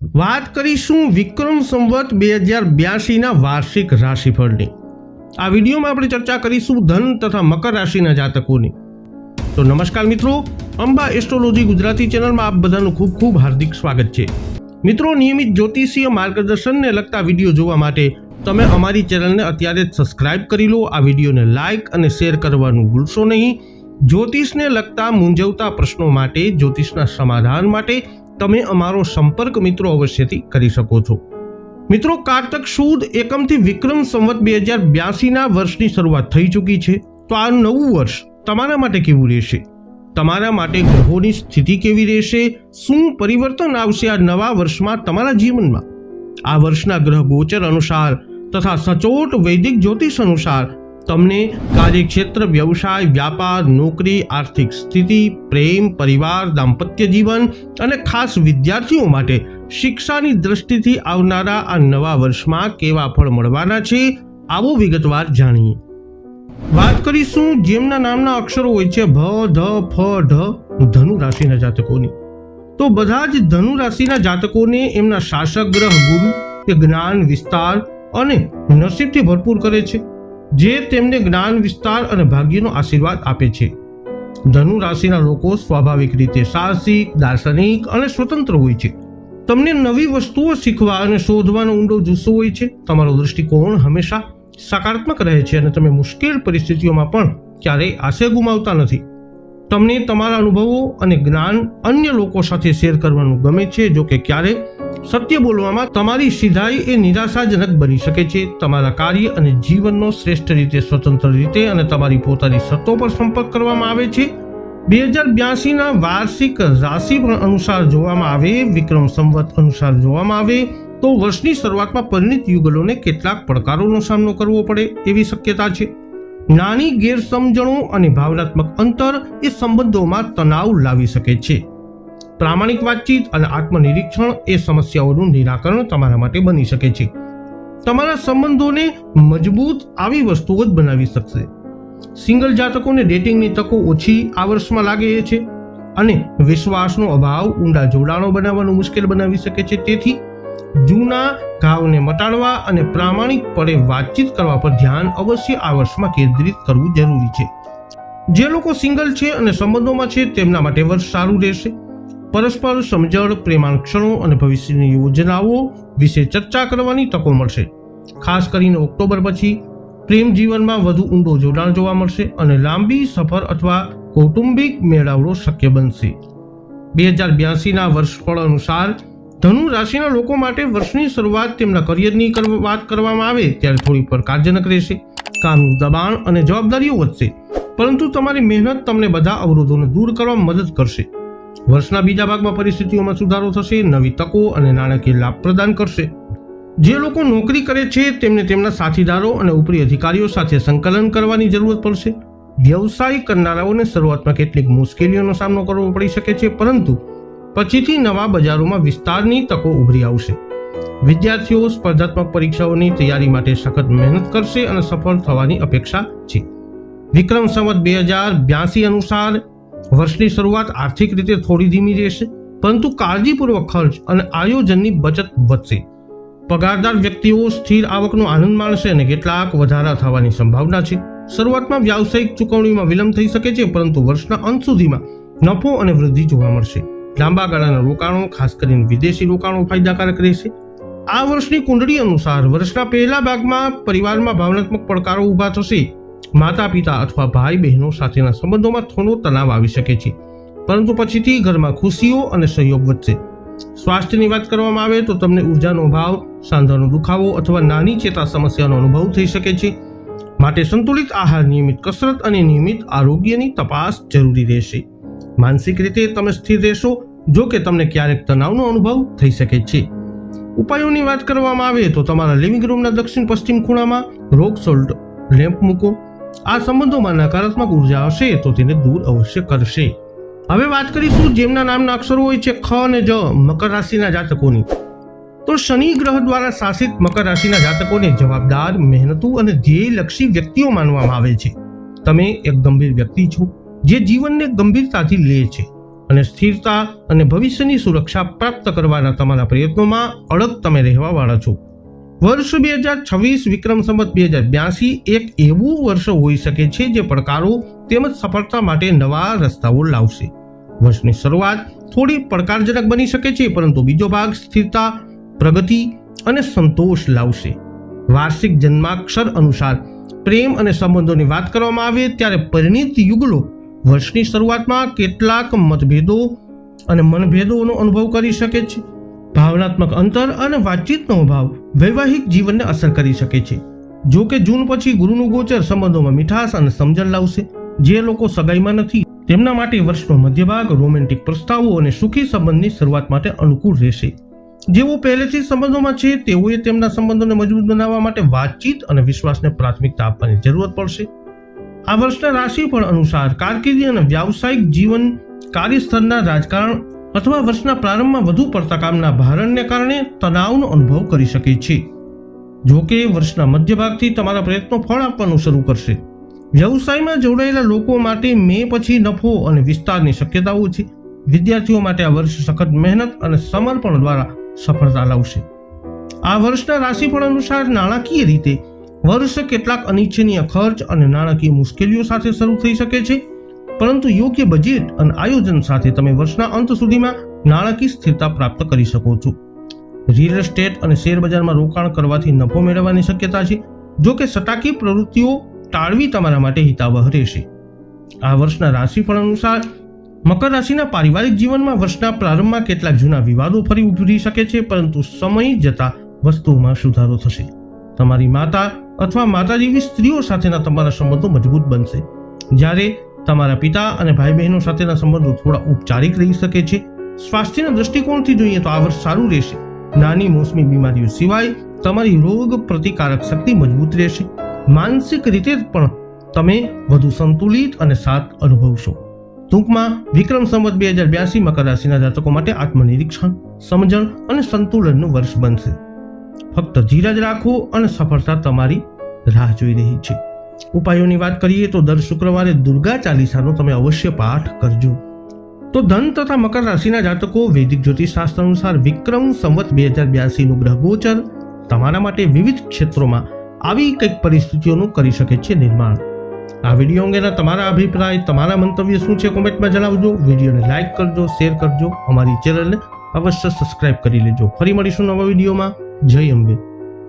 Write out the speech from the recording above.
વાત કરીશું વિક્રમ સંવત બે હજાર બ્યાસીના વાર્ષિક રાશિફળની. આ વિડીયોમાં આપણે ચર્ચા કરીશું ધન તથા મકર રાશિના જાતકોની. તો નમસ્કાર મિત્રો, અંબા એસ્ટ્રોલોજી ગુજરાતી ચેનલમાં આપ બધાનું ખૂબ ખૂબ હાર્દિક સ્વાગત છે. મિત્રો, નિયમિત જ્યોતિષીય માર્ગદર્શનને લગતા વીડિયો જોવા માટે તમે અમારી ચેનલને અત્યારે જ સબસ્ક્રાઇબ કરી લો, આ વિડીયોને લાઇક અને શેર કરવાનું ભૂલશો નહીં. જ્યોતિષને લગતા મૂંઝવતા પ્રશ્નો માટે, જ્યોતિષના સમાધાન માટે તમે અમારો સંપર્ક મિત્રો અવશ્યથી કરી શકો છો. મિત્રો, કારતક સુદ એકમથી વિક્રમ સંવત બે હજાર બ્યાસીના વર્ષની શરૂઆત થઈ ચૂકી છે. તો આ નવું વર્ષ તમારા માટે કેવું રહેશે? તમારા માટે ગ્રહોની સ્થિતિ કેવી રહેશે? શું પરિવર્તન આવશે આ નવા વર્ષમાં તમારા જીવનમાં? આ વર્ષના ગ્રહ ગોચર અનુસાર તથા સચોટ વૈદિક જ્યોતિષ અનુસાર તમને કાર્યક્ષેત્ર, વ્યવસાય, વ્યાપાર, નોકરી, આર્થિક સ્થિતિ, પ્રેમ, પરિવાર, દાંપત્ય જીવન અને ખાસ વિદ્યાર્થીઓ માટે શિક્ષાની દ્રષ્ટિથી આવનારા આ નવા વર્ષમાં કેવા ફળ મળવાના છે, આવો વિગતવાર જાણીએ. વાત કરીશું જેમના નામના અક્ષરો હોય છે ભ, ધ, ફ, ઢ ધનુ રાશિના જાતકોની. તો બધા જ ધનુ રાશિના જાતકોને એમના શાસક, ગ્રહ, ગુરુ કે જ્ઞાન, વિસ્તાર અને નસીબથી ભરપૂર કરે છે. જે તેમને જ્ઞાન, વિસ્તાર અને ભાગ્યનો આશીર્વાદ આપે છે. ધનુ રાશિના લોકો સ્વાભાવિક રીતે સાહસિક, દાર્શનિક અને સ્વતંત્ર હોય છે. તમને નવી વસ્તુઓ શીખવા અને શોધવાનો ઊંડો જુસ્સો હોય છે. તમારો દૃષ્ટિકોણ હંમેશા સકારાત્મક રહે છે અને તમે મુશ્કેલ પરિસ્થિતિઓમાં પણ ક્યારેય આશય ગુમાવતા નથી. તમને તમારા અનુભવો અને જ્ઞાન અન્ય લોકો સાથે શેર કરવાનું ગમે છે જો કે ક્યારેક સત્ય બોલવામાં તમારી સિધાઈ એ નિરાશાજનક બની શકે છે. તમારા કાર્ય અને જીવનનો શ્રેષ્ઠ રીતે, સ્વતંત્ર રીતે અને તમારી પોતાની સત્તો પર સંપર્ક કરવામાં આવે છે. બે હજાર બ્યાસીના વાર્ષિક રાશિ અનુસાર જોવામાં આવે, વિક્રમ સંવત અનુસાર જોવામાં આવે, તો વર્ષની શરૂઆતમાં પરિણિત યુગલોને કેટલાક પડકારોનો સામનો કરવો પડે એવી શક્યતા છે. નાની ગેરસમજણો અને ભાવનાત્મક અંતર એ સંબંધોમાં તણાવ લાવી શકે છે. પ્રામાણિક વાતચીત અને આત્મનિરીક્ષણ એ સમસ્યાઓનું નિરાકરણ તમારા માટે બની શકે છે. તમારા સંબંધોને મજબૂત આવી વસ્તુઓ જ બનાવી શકશે. સિંગલ જાતકોને ડેટિંગની તકો ઓછી આ વર્ષમાં લાગે છે અને વિશ્વાસનો અભાવ ઊંડા જોડાણો બનાવવાનું મુશ્કેલ બનાવી શકે છે. તેથી જૂના ઘાવને મટાડવા અને પ્રામાણિકપણે વાતચીત કરવા પર ધ્યાન અવશ્ય આ વર્ષમાં કેન્દ્રિત કરવું જરૂરી છે. જે લોકો સિંગલ છે અને સંબંધોમાં છે તેમના માટે વર્ષ સારું રહેશે. પરસ્પર સમજણ પ્રેમાક્ષણો અને ભવિષ્યની યોજનાઓ વિશે ચર્ચા કરવાની તકો મળશે. ખાસ કરીને ઓક્ટોબર પછી પ્રેમ જીવનમાં વધુ ઊંડો જોડાણ જોવા મળશે અને લાંબી સફર અથવા કૌટુંબિક મેળાવડો શક્ય બનશે. બે હજાર બ્યાસીના વર્ષફળ અનુસાર ધનુ રાશિના લોકો માટે વર્ષની શરૂઆત તેમના કરિયરની વાત કરવામાં આવે ત્યારે થોડી પડકારજનક રહેશે. કામનું દબાણ અને જવાબદારીઓ વધશે. પરંતુ તમારી મહેનત તમને બધા અવરોધોને દૂર કરવા મદદ કરશે. વર્ષના બીજા ભાગમાં પરિસ્થિતિઓમાં સુધારો થશે, નવી તકો અને નાણાકીય લાભ પ્રદાન કરશે. જે લોકો નોકરી કરે છે, તેમને તેમના સાથીદારો અને ઉપરી અધિકારીઓ સાથે સંકલન કરવાની જરૂરત પડશે. વ્યવસાય કરનારાઓને શરૂઆતમાં કેટલીક મુશ્કેલીઓનો સામનો કરવો પડી શકે છે, પરંતુ પછીથી નવા બજારોમાં વિસ્તારની તકો ઉભરી આવશે. વિદ્યાર્થીઓ સ્પર્ધાત્મક પરીક્ષાઓની તૈયારી માટે સખત મહેનત કરશે અને સફળ થવાની અપેક્ષા છે. વિક્રમ સંવત બે હજાર બ્યાસી અનુસાર વર્ષની શરૂઆત આર્થિક રીતે થોડી ધીમી રહેશે, પરંતુ કાળજીપૂર્વક ખર્ચ અને આયોજનની બચત વધશે. પગારદાર વ્યક્તિઓ સ્થિર આવકનો આનંદ માણશે અને કેટલાક વધારા થવાની સંભાવના છે. શરૂઆતમાં વ્યાવસાયિક ચૂકવણીમાં વિલંબ થઈ શકે છે, પરંતુ વર્ષના અંત સુધીમાં નફો અને વૃદ્ધિ જોવા મળશે. લાંબા ગાળાના રોકાણો, ખાસ કરીને વિદેશી રોકાણો ફાયદાકારક રહેશે. આ વર્ષની કુંડળી અનુસાર વર્ષના પહેલા ભાગમાં પરિવારમાં ભાવનાત્મક પડકારો ઊભા થશે. માતા પિતા અથવા ભાઈ બહેનો સાથેના સંબંધોમાં થોડો તણાવ આવી શકે છે. પરંતુ પછીથી ઘરમાં ખુશીઓ અને સહયોગ વધશે. સ્વાસ્થ્યની વાત કરવામાં આવે તો તમને ઉર્જાનો અભાવ, સાંધાનો દુખાવો અથવા નાની ચેતા સમસ્યાનો અનુભવ થઈ શકે છે. માટે સંતુલિત આહાર, નિયમિત કસરત અને નિયમિત આરોગ્યની તપાસ જરૂરી રહેશે. માનસિક રીતે તમે સ્થિર રહેશો, જો કે તમને ક્યારેક તણાવનો અનુભવ થઈ શકે છે. ઉપાયોની વાત કરવામાં આવે તો તમારા લિવિંગ રૂમના દક્ષિણ પશ્ચિમ ખૂણામાં રોક સોલ્ટ, લેમ્પ મૂકો. આ સંબંધોમાં નકારાત્મક ઊર્જા હશે તો તેને દૂર અવશ્ય કરશે. હવે વાત કરીશું જેમના નામના અક્ષરો હોય છે ખ અને જ, મકર રાશિના જાતકોની. તો શનિ ગ્રહ દ્વારા શાસિત મકર રાશિના જાતકોને જવાબદાર, મહેનતુ અને ધ્યેયલક્ષી વ્યક્તિઓ માનવામાં આવે છે. તમે એક ગંભીર વ્યક્તિ છો, જે જીવનને ગંભીરતાથી લે છે અને સ્થિરતા અને ભવિષ્યની સુરક્ષા પ્રાપ્ત કરવાના તમારા પ્રયત્નોમાં અડગ તમે રહેવાવાળા છો. વર્ષ બે હજાર છવ્વીસ વિક્રમ સંવત બે હજાર બ્યાસી એક એવું વર્ષ હોઈ શકે છે જે પડકારો તેમજ સફળતા માટે નવા રસ્તાઓ લાવશે. વર્ષની શરૂઆત થોડી પડકારજનક બની શકે છે, પરંતુ બીજો ભાગ સ્થિરતા, પ્રગતિ અને સંતોષ લાવશે. વાર્ષિક જન્માક્ષર અનુસાર પ્રેમ અને સંબંધોની વાત કરવામાં આવે ત્યારે પરિણીત યુગલો વર્ષની શરૂઆતમાં કેટલાક મતભેદો અને મનભેદોનો અનુભવ કરી શકે છે. ભાવનાત્મક અંતર અને વાતચીતનો અભાવ વૈવાહિક જીવનને અસર કરી શકે છે. જો કે જૂન પછી ગુરુનું ગોચર સંબંધોમાં મીઠાશ અને સમજણ લાવશે. જે લોકો સગાઈમાં નથી, તેમના માટે વર્ષનો મધ્યભાગ, રોમેન્ટિક પ્રસ્તાવો અને સુખી સંબંધની શરૂઆત માટે અનુકૂળ રહેશે. જેઓ પહેલેથી સંબંધોમાં છે, તેઓએ તેમના સંબંધોને મજબૂત બનાવવા માટે વાતચીત અને વિશ્વાસને પ્રાથમિકતા આપવાની જરૂરત પડશે. આ વર્ષના રાશિફળ અનુસાર કારકિર્દી અને વ્યાવસાયિક જીવન કાર્યસ્થળના રાજકારણ અથવા વર્ષના પ્રારંભમાં વધુ પડતા કામના ભારણને કારણે તણાવનો અનુભવ કરી શકે છે. જો કે વર્ષના મધ્યભાગથી તમારા પ્રયત્નો ફળ આપવાનું શરૂ કરશે. વ્યવસાયમાં જોડાયેલા લોકો માટે મે પછી નફો અને વિસ્તારની શક્યતાઓ છે. વિદ્યાર્થીઓ માટે આ વર્ષ સખત મહેનત અને સમર્પણ દ્વારા સફળતા લાવશે. આ વર્ષના રાશિફળ અનુસાર નાણાકીય રીતે વર્ષ કેટલાક અનિચ્છનીય ખર્ચ અને નાણાકીય મુશ્કેલીઓ સાથે શરૂ થઈ શકે છે. પરંતુ યોગ્ય બજેટ અને આયોજન સાથે તમે વર્ષના અંત સુધીમાં નાણાકીય સ્થિરતા પ્રાપ્ત કરી શકો છો. રિયલ એસ્ટેટ અને શેર બજારમાં રોકાણ કરવાથી નફો મેળવવાની શક્યતા છે, જો કે સટાકી પ્રવૃત્તિઓ ટાળવી તમારા માટે હિતાવહ રહેશે. આ વર્ષના રાશિફળ અનુસાર, મકર રાશિના પારિવારિક જીવનમાં વર્ષના પ્રારંભમાં કેટલાક જૂના વિવાદો ફરી ઉભરી શકે છે, પરંતુ સમય જતા વસ્તુઓમાં સુધારો થશે. તમારી માતા અથવા માતા જેવી સ્ત્રીઓ સાથેના તમારા સંબંધો મજબૂત બનશે. જ્યારે તમારા પિતા અને ભાઈ બહેનો સાથેના સંબંધો થોડા ઉપચારિક રહી શકે છે. સ્વાસ્થ્યના દૃષ્ટિકોણથી જોઈએ તો આ વર્ષ સારું રહેશે. નાની મોસમી બીમારીઓ સિવાય તમારી રોગ પ્રતિકારક શક્તિ મજબૂત રહેશે. માનસિક રીતે પણ તમે વધુ સંતુલિત અને સાથ અનુભવશો. ટૂંકમાં, વિક્રમ સંવત બે હજાર બ્યાસી મકર રાશિના જાતકો માટે આત્મનિરીક્ષણ, સમજણ અને સંતુલનનું વર્ષ બનશે. ફક્ત ધીરજ રાખો અને સફળતા તમારી રાહ જોઈ રહી છે. ઉપાયોની વાત કરીએ તો દર શુક્રવારે દુર્ગા ચાલીસાનો તમે અવશ્ય પાઠ કરજો. તો ધન તથા મકર રાશિના જાતકો વૈદિક જ્યોતિષશાસ્ત્ર અનુસાર વિક્રમ સંવત બે હજાર બ્યાસીનું ગ્રહ ગોચર તમારા માટે વિવિધ ક્ષેત્રોમાં આવી કંઈક પરિસ્થિતિઓનું કરી શકે છે નિર્માણ. આ વીડિયો અંગેના તમારા અભિપ્રાય, તમારા મંતવ્ય શું છે કોમેન્ટમાં જણાવજો. વિડીયોને લાઇક કરજો, શેર કરજો. અમારી ચેનલને અવશ્ય સબસ્ક્રાઇબ કરી લેજો. ફરી મળીશું નવા વિડીયોમાં. જય અંબે.